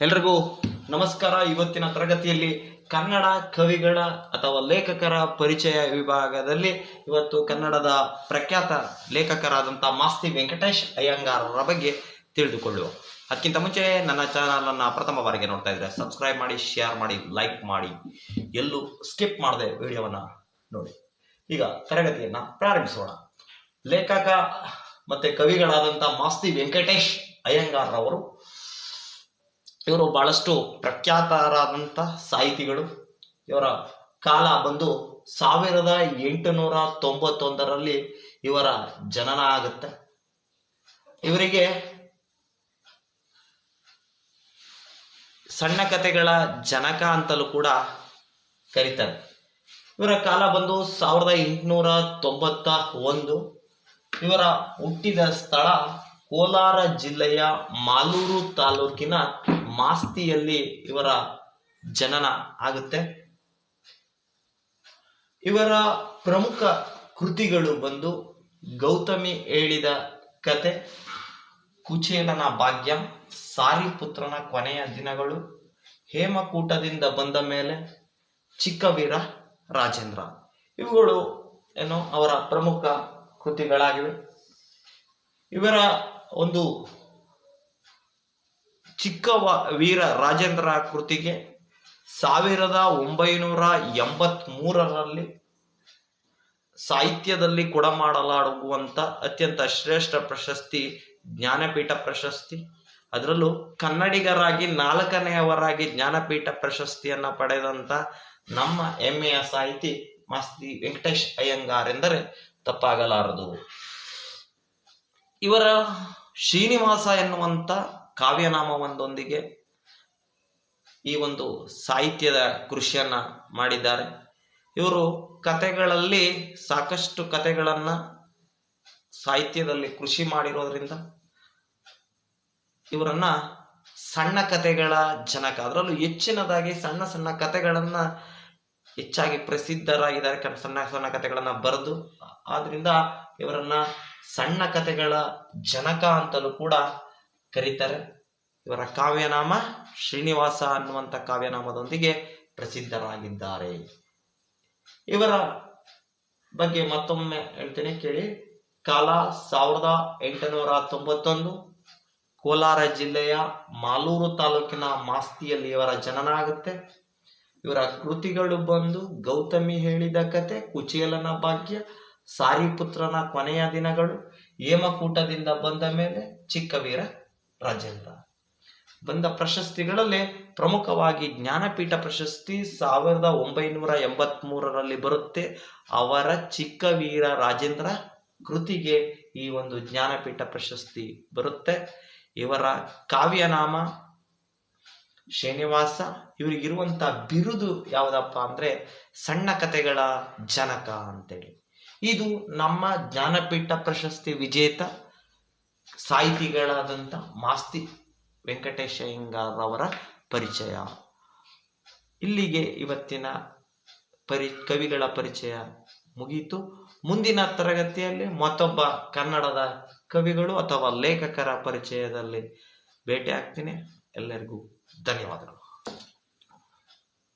ಎಲ್ರಿಗೂ ನಮಸ್ಕಾರ. ಇವತ್ತಿನ ತರಗತಿಯಲ್ಲಿ ಕನ್ನಡ ಕವಿಗಳ ಅಥವಾ ಲೇಖಕರ ಪರಿಚಯ ವಿಭಾಗದಲ್ಲಿ ಇವತ್ತು ಕನ್ನಡದ ಪ್ರಖ್ಯಾತ ಲೇಖಕರಾದಂಥ ಮಾಸ್ತಿ ವೆಂಕಟೇಶ್ ಅಯ್ಯಂಗಾರರ ಬಗ್ಗೆ ತಿಳಿದುಕೊಳ್ಳುವ. ಅದಕ್ಕಿಂತ ಮುಂಚೆ ನನ್ನ ಚಾನಲ್ ಅನ್ನ ಪ್ರಥಮ ಬಾರಿಗೆ ನೋಡ್ತಾ ಇದ್ರೆ ಸಬ್ಸ್ಕ್ರೈಬ್ ಮಾಡಿ ಶೇರ್ ಮಾಡಿ ಲೈಕ್ ಮಾಡಿ. ಎಲ್ಲೂ ಸ್ಕಿಪ್ ಮಾಡದೆ ವಿಡಿಯೋವನ್ನ ನೋಡಿ. ಈಗ ತರಗತಿಯನ್ನ ಪ್ರಾರಂಭಿಸೋಣ. ಲೇಖಕ ಮತ್ತೆ ಕವಿಗಳಾದಂಥ ಮಾಸ್ತಿ ವೆಂಕಟೇಶ್ ಅಯ್ಯಂಗಾರ್ರವರು ಇವರು ಬಹಳಷ್ಟು ಪ್ರಖ್ಯಾತರಾದಂಥ ಸಾಹಿತಿಗಳು. ಇವರ ಕಾಲ ಬಂದು ಸಾವಿರದ ಎಂಟುನೂರ ತೊಂಬತ್ತೊಂದರಲ್ಲಿ ಇವರ ಜನನ ಆಗುತ್ತೆ. ಇವರಿಗೆ ಸಣ್ಣ ಕಥೆಗಳ ಜನಕ ಅಂತಲೂ ಕೂಡ ಕರೀತಾರೆ. ಇವರ ಕಾಲ ಬಂದು ಸಾವಿರದ ಎಂಟುನೂರ ತೊಂಬತ್ತ ಒಂದು. ಇವರ ಹುಟ್ಟಿದ ಸ್ಥಳ ಕೋಲಾರ ಜಿಲ್ಲೆಯ ಮಾಲೂರು ತಾಲೂಕಿನ ಮಾಸ್ತಿಯಲ್ಲಿ ಇವರ ಜನನ ಆಗುತ್ತೆ. ಇವರ ಪ್ರಮುಖ ಕೃತಿಗಳು ಬಂದು ಗೌತಮಿ ಹೇಳಿದ ಕತೆ, ಕುಚೇಲನ ಭಾಗ್ಯ, ಸಾರಿಪುತ್ರನ ಕೊನೆಯ ದಿನಗಳು, ಹೇಮಕೂಟದಿಂದ ಬಂದ ಮೇಲೆ ಚಿಕ್ಕವೀರ, ರಾಜೇಂದ್ರ. ಇವುಗಳು ಏನು ಅವರ ಪ್ರಮುಖ ಕೃತಿಗಳಾಗಿವೆ. ಇವರ ಒಂದು ಚಿಕ್ಕ ವೀರ ರಾಜೇಂದ್ರ ಕೃತಿಗೆ ಸಾವಿರದ ಒಂಬೈನೂರ ಎಂಬತ್ ಮೂರರಲ್ಲಿ ಸಾಹಿತ್ಯದಲ್ಲಿ ಕೊಡಮಾಡಲಾಗುವಂತ ಅತ್ಯಂತ ಶ್ರೇಷ್ಠ ಪ್ರಶಸ್ತಿ, ಜ್ಞಾನಪೀಠ ಪ್ರಶಸ್ತಿ. ಅದರಲ್ಲೂ ಕನ್ನಡಿಗರಾಗಿ ನಾಲ್ಕನೆಯವರಾಗಿ ಜ್ಞಾನಪೀಠ ಪ್ರಶಸ್ತಿಯನ್ನ ಪಡೆದಂತ ನಮ್ಮ ಹೆಮ್ಮೆಯ ಸಾಹಿತಿ ಮಾಸ್ತಿ ವೆಂಕಟೇಶ್ ಅಯ್ಯಂಗಾರ್ ಎಂದರೆ ತಪ್ಪಾಗಲಾರದು. ಇವರ ಶ್ರೀನಿವಾಸ ಎನ್ನುವಂತ ಕಾವ್ಯನಾಮವೊಂದೊಂದಿಗೆ ಈ ಒಂದು ಸಾಹಿತ್ಯದ ಕೃಷಿಯನ್ನ ಮಾಡಿದ್ದಾರೆ. ಇವರು ಕತೆಗಳಲ್ಲಿ ಸಾಕಷ್ಟು ಕತೆಗಳನ್ನು ಸಾಹಿತ್ಯದಲ್ಲಿ ಕೃಷಿ ಮಾಡಿರೋದ್ರಿಂದ ಇವರನ್ನ ಸಣ್ಣ ಕತೆಗಳ ಜನಕ, ಅದರಲ್ಲೂ ಹೆಚ್ಚಿನದಾಗಿ ಸಣ್ಣ ಸಣ್ಣ ಕತೆಗಳನ್ನ ಹೆಚ್ಚಾಗಿ ಪ್ರಸಿದ್ಧರಾಗಿದ್ದಾರೆ ಸಣ್ಣ ಸಣ್ಣ ಕತೆಗಳನ್ನ ಬರೆದು, ಆದ್ರಿಂದ ಇವರನ್ನ ಸಣ್ಣ ಕತೆಗಳ ಜನಕ ಅಂತಲೂ ಕೂಡ ಕರೀತಾರೆ. ಇವರ ಕಾವ್ಯನಾಮ ಶ್ರೀನಿವಾಸ ಅನ್ನುವಂಥ ಕಾವ್ಯನಾಮದೊಂದಿಗೆ ಪ್ರಸಿದ್ಧರಾಗಿದ್ದಾರೆ. ಇವರ ಬಗ್ಗೆ ಮತ್ತೊಮ್ಮೆ ಹೇಳ್ತೇನೆ, ಕೇಳಿ. ಕಾಲ ಸಾವಿರದ ಎಂಟುನೂರ ತೊಂಬತ್ತೊಂದು, ಕೋಲಾರ ಜಿಲ್ಲೆಯ ಮಾಲೂರು ತಾಲೂಕಿನ ಮಾಸ್ತಿಯಲ್ಲಿ ಇವರ ಜನನ ಆಗುತ್ತೆ. ಇವರ ಕೃತಿಗಳು ಬಂದು ಗೌತಮಿ ಹೇಳಿದ ಕತೆ, ಕುಚೇಲನ ಭಾಗ್ಯ, ಸಾರಿಪುತ್ರನ ಕೊನೆಯ ದಿನಗಳು, ಹೇಮಕೂಟದಿಂದ ಬಂದ ಮೇಲೆ ಚಿಕ್ಕವೀರ ರಾಜೇಂದ್ರ ಬಂದ ಪ್ರಶಸ್ತಿಗಳಲ್ಲಿ ಪ್ರಮುಖವಾಗಿ ಜ್ಞಾನಪೀಠ ಪ್ರಶಸ್ತಿ ಸಾವಿರದ ಒಂಬೈನೂರ ಎಂಬತ್ ಮೂರರಲ್ಲಿ ಬರುತ್ತೆ. ಅವರ ಚಿಕ್ಕವೀರ ರಾಜೇಂದ್ರ ಕೃತಿಗೆ ಈ ಒಂದು ಜ್ಞಾನಪೀಠ ಪ್ರಶಸ್ತಿ ಬರುತ್ತೆ. ಇವರ ಕಾವ್ಯನಾಮ ಶ್ರೀನಿವಾಸ ಇವರಿಗಿರುವಂತ ಬಿರುದು ಯಾವುದಪ್ಪ ಅಂದ್ರೆ ಸಣ್ಣ ಕಥೆಗಳ ಜನಕ ಅಂತೇಳಿ. ಇದು ನಮ್ಮ ಜ್ಞಾನಪೀಠ ಪ್ರಶಸ್ತಿ ವಿಜೇತ. ಸಾಹಿತಿಗಳಾದಂಥ ಮಾಸ್ತಿ ವೆಂಕಟೇಶ ಅಯ್ಯಂಗಾರ್ ಪರಿಚಯ. ಇಲ್ಲಿಗೆ ಇವತ್ತಿನ ಪರಿ, ಕವಿಗಳ ಪರಿಚಯ ಮುಗೀತು. ಮುಂದಿನ ತರಗತಿಯಲ್ಲಿ ಮತ್ತೊಬ್ಬ ಕನ್ನಡದ ಕವಿಗಳು ಅಥವಾ ಲೇಖಕರ ಪರಿಚಯದಲ್ಲಿ ಭೇಟಿ ಆಗ್ತೀನಿ. ಎಲ್ಲರಿಗೂ ಧನ್ಯವಾದಗಳು.